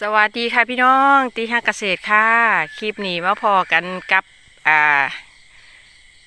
สวัสดีค่ะพี่น้องตีห้าเกษตรค่ะ คลิปนี้มาพอกันกับอ่า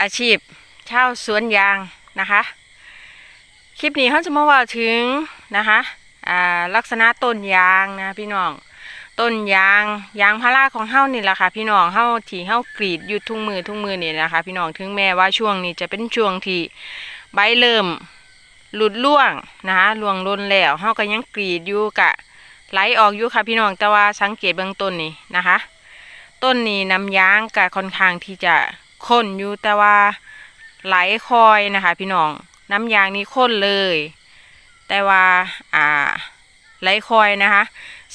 อาชีพเช่าสวนยางนะคะ คลิปนี้เขาจะมาว่าถึงนะคะอ่าลักษณะต้นยางนะพี่น้อง ต้นยางยางพาราของเฮานี่แหละค่ะ พี่น้องเฮาที่เฮากรีดอยู่ทุ่งมือทุ่งมือนี่นะคะ พี่น้องถึงแม้ว่าช่วงนี้จะเป็นช่วงที่ใบเริ่มหลุดร่วงนะคะร่วงล้นแล้วเฮาก็ยังกรีดอยู่กะ ไหลออกอยู่ค่ะพี่น้องแต่ว่าสังเกตเบื้องต้นนี่นะคะ ต้นนี้น้ำยางก็ค่อนข้างที่จะข้นอยู่แต่ว่าไหลคอยนะคะ พี่น้องน้ำยางนี่ข้นเลย แต่ว่าอ่าไหลคอยนะคะ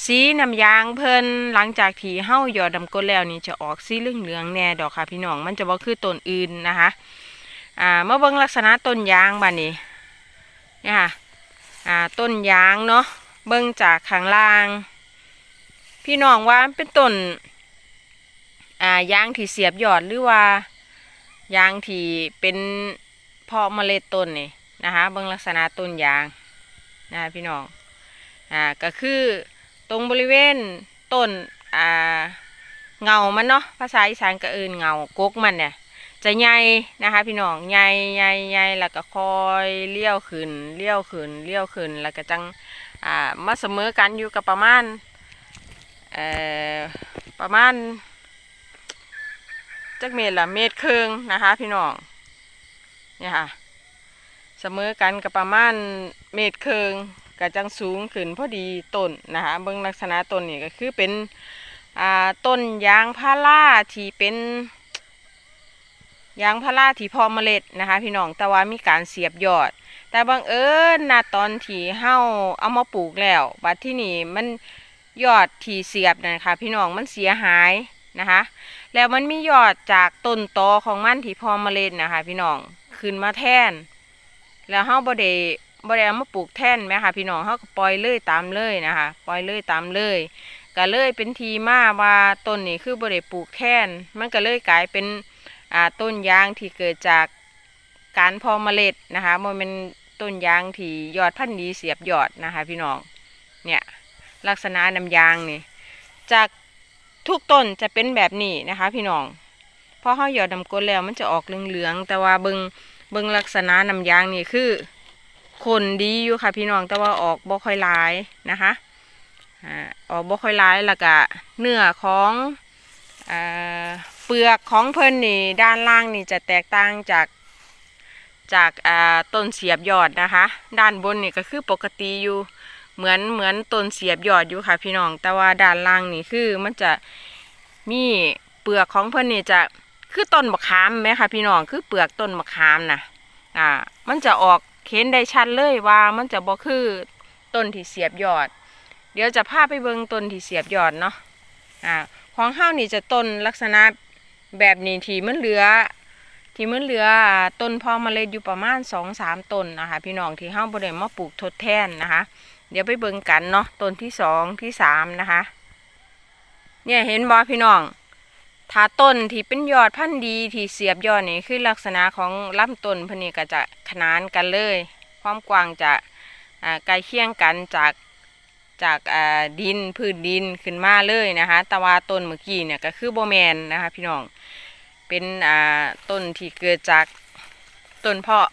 สีน้ำยางเพิ่นหลังจากที่เฮาหยอดดำก้นแล้วนี่จะออกสีเหลืองเหลืองแน่ดอกค่ะ พี่น้องมันจะบ่คือต้นอื่นนะคะอ่าเมื่อเบิ่งลักษณะต้นยางบ้านี้นี่ค่ะอ่าต้นยางเนาะ เบิ่งจากข้างล่าง พี่น้องว่ามันเป็นต้นอ่ายางที่เสียบยอดหรือว่ายางที่เป็นเพาะเมล็ดต้นนี่นะคะเบิ่งลักษณะต้นยางนะคะพี่น้องอ่าก็คือตรงบริเวณต้นอ่าเงามันเนาะภาษาอีสานก็เอิ้นเงากกมันเนี่ย จะใหญ่นะคะ พี่น้องใหญ่ใหญ่ใหญ่แล้วก็คอยเลี้ยวขึ้นเลี้ยวขึ้นเลี้ยวขึ้นแล้วก็จังอ่ามาเสมอกันอยู่กับประมาณเอ่อประมาณจักเมตรละเมตรครึ่งนะคะ พี่น้องเนี่ยค่ะเสมอกันกับประมาณเมตรครึ่งก็จังสูงขึ้นพอดีต้นนะคะเบื้องลักษณะต้นนี่ก็คือเป็นอ่าต้นยางพาราที่เป็น ยางพาราที่พอเมล็ดนะคะพี่น้องแต่ว่ามีการเสียบยอด แต่บังเอิญนะตอนที่เฮาเอามาปลูกแล้ว บัดที่นี่มันยอดที่เสียบนะคะพี่น้องมันเสียหายนะคะ แล้วมันมียอดจากต้นตอของมันที่พอเมล็ดนะคะ พี่น้องขึ้นมาแทน แล้วเฮาบ่ได้บ่ได้เอามาปลูกแทนไหมคะพี่น้องเฮาก็ปล่อยเลื่อยตามเลยนะคะ ปล่อยเลื่อยตามเลยก็เลื่อยเป็นทีมาว่าต้นนี้คือบ่ได้ปลูกแทนมันก็เลื่อยกลายเป็น ต้นยางที่เกิดจากการพอเมล็ดนะคะมันเป็นต้นยางที่ยอดพันธุ์ดีเสียบยอดนะคะ พี่น้องเนี่ยลักษณะน้ำยางนี่จากทุกต้นจะเป็นแบบนี้นะคะ พี่น้องพอเขาหยอดน้ำก้นแล้วมันจะออกเหลืองๆแต่ว่าเบิงเบิงลักษณะน้ำยางนี่คือคนดีอยู่ค่ะ พี่น้องแต่ว่าออกบ่ค่อยลายนะคะออกบ่ค่อยลายแล้วก็เนื้อของอ่า เปลือกของเพิ่นนี่ด้านล่างนี่จะแตกต่างจากจากต้นเสียบยอดนะคะ ด้านบนนี่ก็คือปกติอยู่เหมือนเหมือนต้นเสียบยอดอยู่ค่ะพี่น้อง แต่ว่าด้านล่างนี่คือมันจะมีเปลือกของเพิ่นนี่จะคือต้นมะขามไหมคะพี่น้องคือเปลือกต้นมะขามนะอ่ามันจะออกเห็นได้ชัดเลยว่ามันจะบ่คือต้นที่เสียบยอด เดี๋ยวจะพาไปเบิ่งต้นที่เสียบยอดเนาะอ่าของเฮานี่จะต้นลักษณะ แบบนี้ที่มันเหลือ ที่มันเหลือต้นพอมเมล็ดอยู่ประมาณสองสามต้นนะคะ พี่น้องที่เฮาบ่ได้มาปลูกทดแทนนะคะ เดี๋ยวไปเบิ่งกันเนาะต้นที่สองที่สามนะคะ เนี่ยเห็นบ่พี่น้องถ้าต้นที่เป็นยอดพันธุ์ดีที่เสียบยอดนี่คือลักษณะของลำต้นเพนนี่ก็จะขนานกันเลย ความกว้างจะอ่าใกล้เคียงกันจาก จากดินพื้นดินขึ้นมาเลยนะคะแต่ว่าต้นเมื่อกี้เนี่ยก็คือโบแมนนะคะพี่น้องเป็นต้นที่เกิดจากต้นเพาะ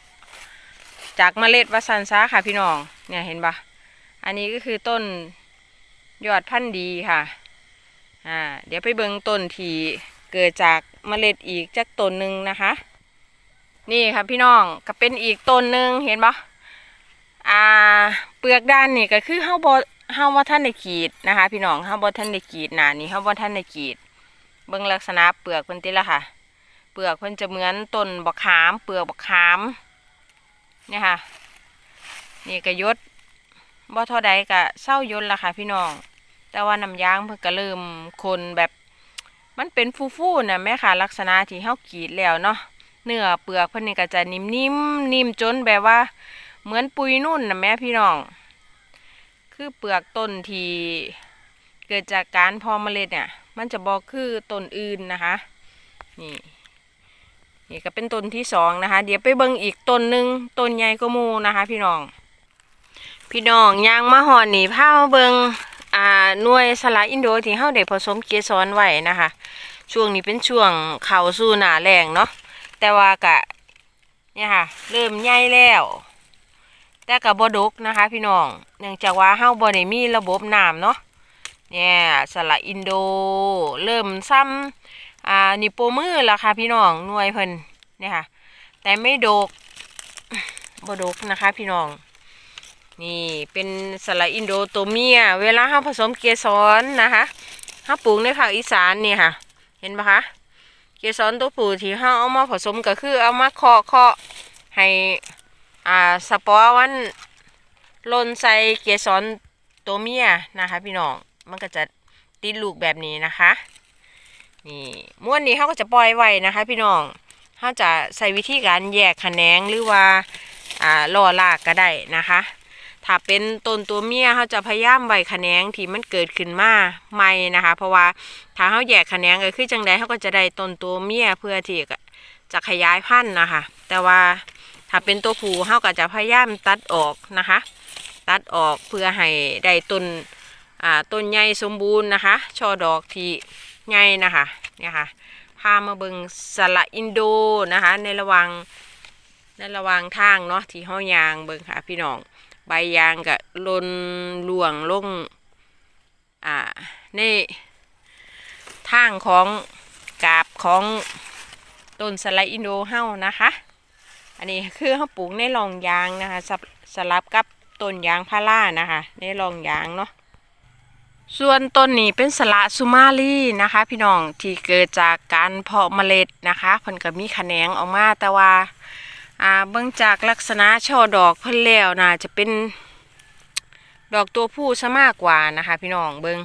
จากเมล็ดวัสันซาค่ะพี่น้องเนี่ยเห็นปะอันนี้ก็คือต้นยอดพันธุ์ดีค่ะอ่าเดี๋ยวไปเบิงต้นที่เกิดจากเมล็ดอีกจากต้นหนึ่งนะคะ นี่ค่ะพี่น้องก็เป็นอีกต้นหนึ่งเห็นปะอ่าเปลือกด้านนี่ก็คือเฮาบ เฮาว่าท่านได้ขีดนะคะ พี่น้องเฮาบ่าท่านได้ขีดหนานี่เฮาบ่าท่านได้ขีด เบิ่งลักษณะเปลือกเพิ่นติละค่ะ เปลือกเพิ่นจะเหมือนต้นบักขาม เปลือกบักขามเนี่ยค่ะ นี่ก็ยศบ่เท่าใดก็เศร้ายศละค่ะ พี่น้อง แต่ว่าน้ำยางเพิ่นก็เริ่มคนแบบมันเป็นฟูๆนะแม่ค่ะ ลักษณะที่เฮากรีดแล้วเนาะเนื้อเปลือกเพิ่นนี่ก็จะนิ่มๆนิ่มจนแบบว่า เหมือนปุยนุ่นนะแม่พี่น้อง คือเปลือกต้นที่เกิดจากการพอเมล็ดเนี่ย มันจะบอกคือต้นอื่นนะคะ นี่นี่ก็เป็นต้นที่สองนะคะ เดี๋ยวไปเบิ่งอีกต้นหนึ่งต้นใหญ่ก็มูนะคะ พี่น้อง พี่น้องยางมาหอนนี่พามาเบิ่งอ่าหน่วยสละอินโดที่เฮาได้ผสมเกสรไว้นะคะ ช่วงนี้เป็นช่วงเข้าสู่หนาแล้งเนาะแต่ว่ากะเนี่ยค่ะ เริ่มใหญ่แล้ว แต่กับ่ดกนะคะ พี่น้องเนื่องจากว่าเฮาบ่ได้มีระบบน้ำเนาะเนี่ยสละอินโดเริ่มซ้ำอ่านิโปรมือแล้วค่ะพี่น้องหน่วยเพิ่นเนี่ยค่ะ แต่ไม่ดกบดกนะคะ พี่น้อง นี่เป็นสละอินโดตัวเมีย เวลาเฮาผสมเกสรนะคะเฮาปลูกในภาคอีสานนี่ค่ะ เห็นปะคะเกสรตัวผู้ที่เฮาเอามาผสมก็คือเอามาเคาะเคาะให้ อ่าสปอร์มันหล่นใส่เกสรตัวเมียนะคะ พี่น้องมันก็จะติดลูกแบบนี้นะคะนี่ม้วนนี้เขาก็จะปล่อยไว้นะคะ พี่น้องเขาจะใส่วิธีการแยกแขนงหรือว่าอ่าล่อลากก็ได้นะคะ ถ้าเป็นต้นตัวเมียเขาจะพยายามไว้แขนงที่มันเกิดขึ้นมาใหม่นะคะ เพราะว่าถ้าเขาแยกแขนงก็คือจังใดเขาก็จะได้ต้นตัวเมียเพื่อที่จะขยายพันธุ์นะคะ แต่ว่า ถ้าเป็นตัวผู้เขาก็จะพยายามตัดออกนะคะ ตัดออกเพื่อให้ได้ต้นอ่าต้นใหญ่สมบูรณ์นะคะช่อดอกที่ใหญ่นะคะเนี่ยค่ะพามาเบิงสละอินโดนะคะในระหว่างในระหว่างทางเนาะที่ห้อยางเบิงค่ะพี่น้องใบยางก็หล่นหลวงลงอ่าในทางของกาบของต้นสไลอินโดเฮานะคะ อันนี้คือเขาปลูกในรองยางนะคะสับสลับกับต้นยางพารานะคะ ในรองยางเนาะส่วนต้นนี้เป็นสละสุมาลีนะคะ พี่น้องที่เกิดจากการเพาะเมล็ดนะคะเพิ่นก็มีแขนงออกมาแต่ว่าอ่าเบื้องจากลักษณะช่อดอกเพิ่นแล้วน่าจะเป็นดอกตัวผู้ซะมากกว่านะคะ พี่น้องเบิง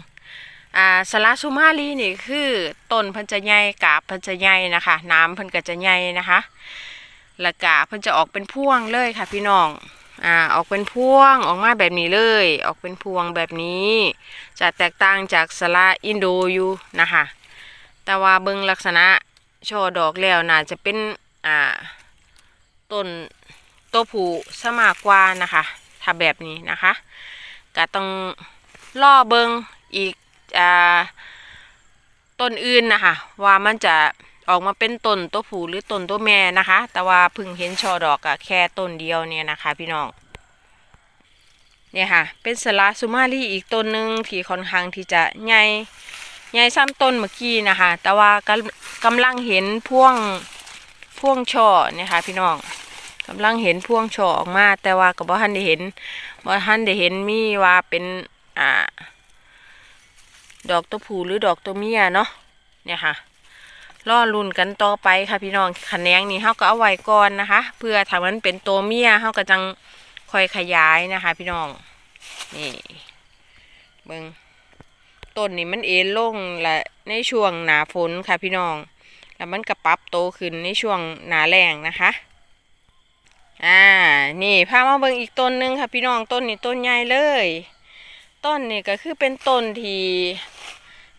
อ่าสลาสุมาลีนี่คือต้นเพิ่นจะใหญ่กาบเพิ่นจะใหญ่นะคะ น้ำเพิ่นก็จะใหญ่นะคะ ละกาเพิ่นจะออกเป็นพวงเลยค่ะพี่น้องอ่าออกเป็นพวงออกมาแบบนี้เลย ออกเป็นพวงแบบนี้ จะแตกต่างจากสลาอินโดอยู่นะคะแต่ว่าเบิงลักษณะช่อดอกแล้วน่าจะเป็นอ่าต้นตัวผูสมากกว่านะคะถ้าแบบนี้นะคะก็ต้องล่อเบิงอีกอ่าต้นอื่นนะคะว่ามันจะ ออกมาเป็นต้นตัวผู้หรือต้นตัวแม่นะคะ แต่ว่าพึ่งเห็นช่อดอกอะแค่ต้นเดียวเนี่ยนะคะ พี่น้องเนี่ยค่ะ เป็นสลาซูมารีอีกต้นหนึ่งที่ค่อนข้างที่จะใหญ่ใหญ่ซ้ำต้นเมื่อกี้นะคะ แต่ว่ากำกำลังเห็นพ่วงพ่วงช่อเนี่ยค่ะ พี่น้องกำลังเห็นพ่วงช่อออกมา แต่ว่าก็บ่ทันได้เห็นบ่ทันได้เห็นมีว่าเป็นอ่า ดอกตัวผู้หรือดอกตัวเมียเนาะเนี่ยค่ะ รอรุ่นกันต่อไปค่ะพี่น้องขะแนงนี้เฮาก็เอาไว้ก่อนนะคะ เพื่อถ้ามันเป็นตัวเมียเฮาก็จังค่อยขยายนะคะ พี่น้องนี่เบิ่งต้นนี้มันเอ็นลงและในช่วงหนาฝนค่ะพี่น้อง แล้วมันก็ปรับโตขึ้นในช่วงหนาแรงนะคะอ่านี่พามาเบิ่งอีกต้นหนึ่งค่ะพี่น้องต้นนี้ต้นใหญ่เลย ต้นนี่ก็คือเป็นต้นที่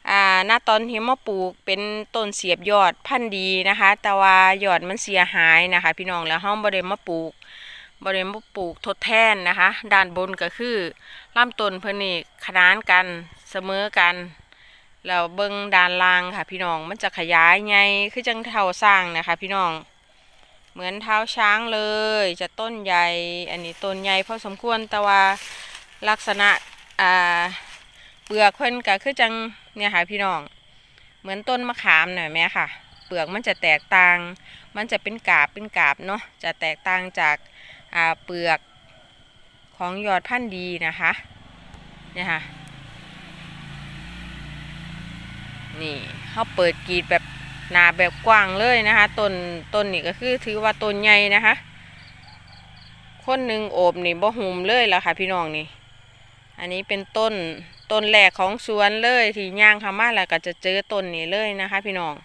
อ่าณตอนที่มาปลูกเป็นต้นเสียบยอดพันธุ์ดีนะคะ แต่ว่ายอดมันเสียหายนะคะ พี่น้องแล้วห้องบริเวณมาปลูกบริเวณมาปลูกทดแทนนะคะ ด้านบนก็คือลำต้นเพิ่นนี่ขนานกันเสมอกันแล้วเบิ่งด้านล่างค่ะ พี่น้องมันจะขยายไงคือจังเท่าสร้างนะคะ พี่น้องเหมือนเท้าช้างเลย จะต้นใหญ่ อันนี้ต้นใหญ่พอสมควรแต่ว่าลักษณะอ่า เปลือกเพิ่นก็คือจังเนี่ยค่ะพี่น้อง เหมือนต้นมะขามหน่อยไหมค่ะ เปลือกมันจะแตกต่าง มันจะเป็นกาบเป็นกาบเนาะจะแตกต่างจากาเปลือกของยอดพันธุ์ดีนะคะเนี่ยค่ะนี่เขาเปิดกีดแบบหนาแบบกว้างเลยนะคะต้นต้นนี่ก็คือถือว่าต้นใหญ่นะคะ คนหนึ่งโอบนี่บ่หุมเลยแล้วค่ะ พี่น้องนี่ อันนี้เป็นต้น ต้นแรกของสวนเลยที่ย่างเข้ามาแล้วก็จะเจอต้นนี้เลยนะคะ พี่น้อง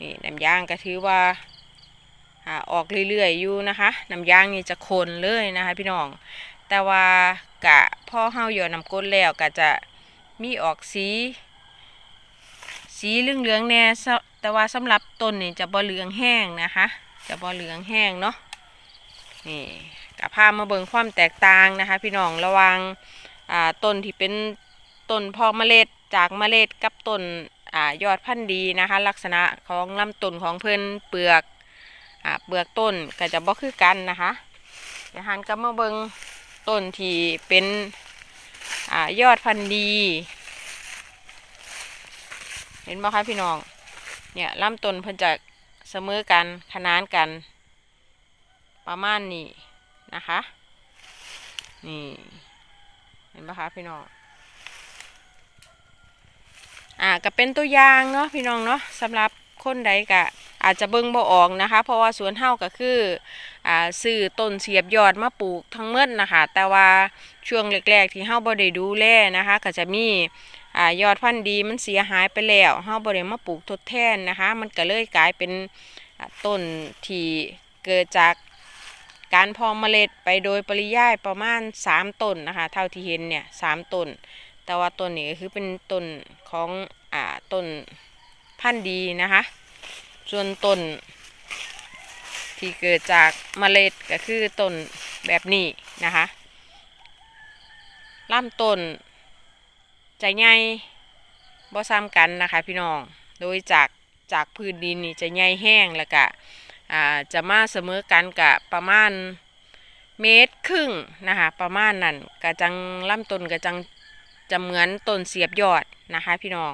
นี่น้ำยางก็ถือว่าออกเรื่อยๆอยู่นะคะน้ำยางนี่จะคนเลยนะคะ พี่น้อง แต่ว่ากะพ่อเฮาหยอดน้ำก้นแล้วก็จะมีออกสี สีเหลืองๆแน่แต่ว่าสำหรับต้นนี่จะบ่เหลืองแห้งนะคะ จะบ่เหลืองแห้งเนาะนี่กับพามาเบิ่งความแตกต่างนะคะ พี่น้องระวังต้นที่เป็น ต้นพอเมล็ดจากเมล็ดกับต้นอยอดพันธุ์ดีนะคะ ลักษณะของลำต้นของเพิ่นเปลือกอเปลือกต้นก็จะบ่คือกันนะคะเดี๋ยวหันกลับมาเบิงต้นที่เป็นอยอดพันธุ์ดี เห็นไหมคะพี่น้องเนี่ยลำต้นเพิ่นจะเสมอกันขนานกัน ประมาณนี้นะคะนี่เห็นปะคะพี่น้อง อ่าก็เป็นตัวอย่างเนาะพี่น้องเนาะสำหรับคนใดก็อาจจะเบิ่งบ่ออกนะคะ เพราะว่าสวนเฮาก็คืออ่าซื้อต้นเสียบยอดมาปลูกทั้งหมดนะคะ แต่ว่าช่วงแรกๆที่เฮาบ่ได้ดูแลนะคะ ก็จะมีอ่ายอดพันธุ์ดีมันเสียหายไปแล้วเฮาบ่ได้มาปลูกทดแทนนะคะ มันก็เลยกลายเป็นต้นที่เกิดจากการพอเมล็ดไปโดยปริยายประมาณ 3ต้นนะคะ เท่าที่เห็นเนี่ย3ต้น แต่ว่าต้นนี้ก็คือเป็นต้นของอ่าต้นพันธุ์ดีนะคะ ส่วนต้นที่เกิดจากเมล็ดก็คือต้นแบบนี้นะคะลำต้นจะใหญ่บ่ซ้ำกันนะคะพี่น้อง โดยจากจากพื้นดินนี่จะใหญ่แห้งแล้วก็อ่าจะมาเสมอกันกับประมาณเมตรครึ่งนะคะประมาณนั้นกะจังลำต้นกะจัง จะเหมือนต้นเสียบยอดนะคะพี่น้อง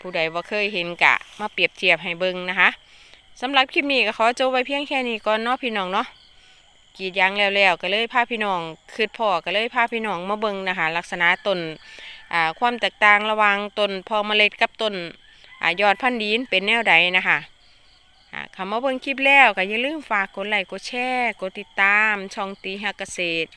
ผู้ใดว่าเคยเห็นกะ มาเปรียบเทียบให้เบิ่งนะคะสำหรับคลิปนี้ก็ขอจบไว้เพียงแค่นี้ก่อนเนาะพี่น้องเนาะกีดยางแล้วๆก็เลยพาพี่น้องคืดพ่อก็เลยพาพี่น้องมาเบิ่งนะคะ ลักษณะต้นความแตกต่างระหว่างต้นพอเมล็ดกับต้นอยอดพันธุ์ดีนเป็นแนวใดนะคะคำว่าเบิ่งคลิปแล้วก็อย่าลืมฝากกดไลค์กดแชร์กดติดตาม ช่องตีฮักเกษตร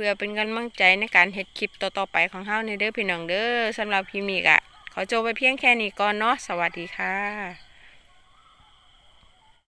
พื่อเป็นกำลังใจในการเฮ็ดคลิปต่อๆไปของเฮาในเด้อพี่น้องเด้อสำหรับพี่มีกะขอจบไปเพียงแค่นี้ก่อนเนาะสวัสดีค่ะ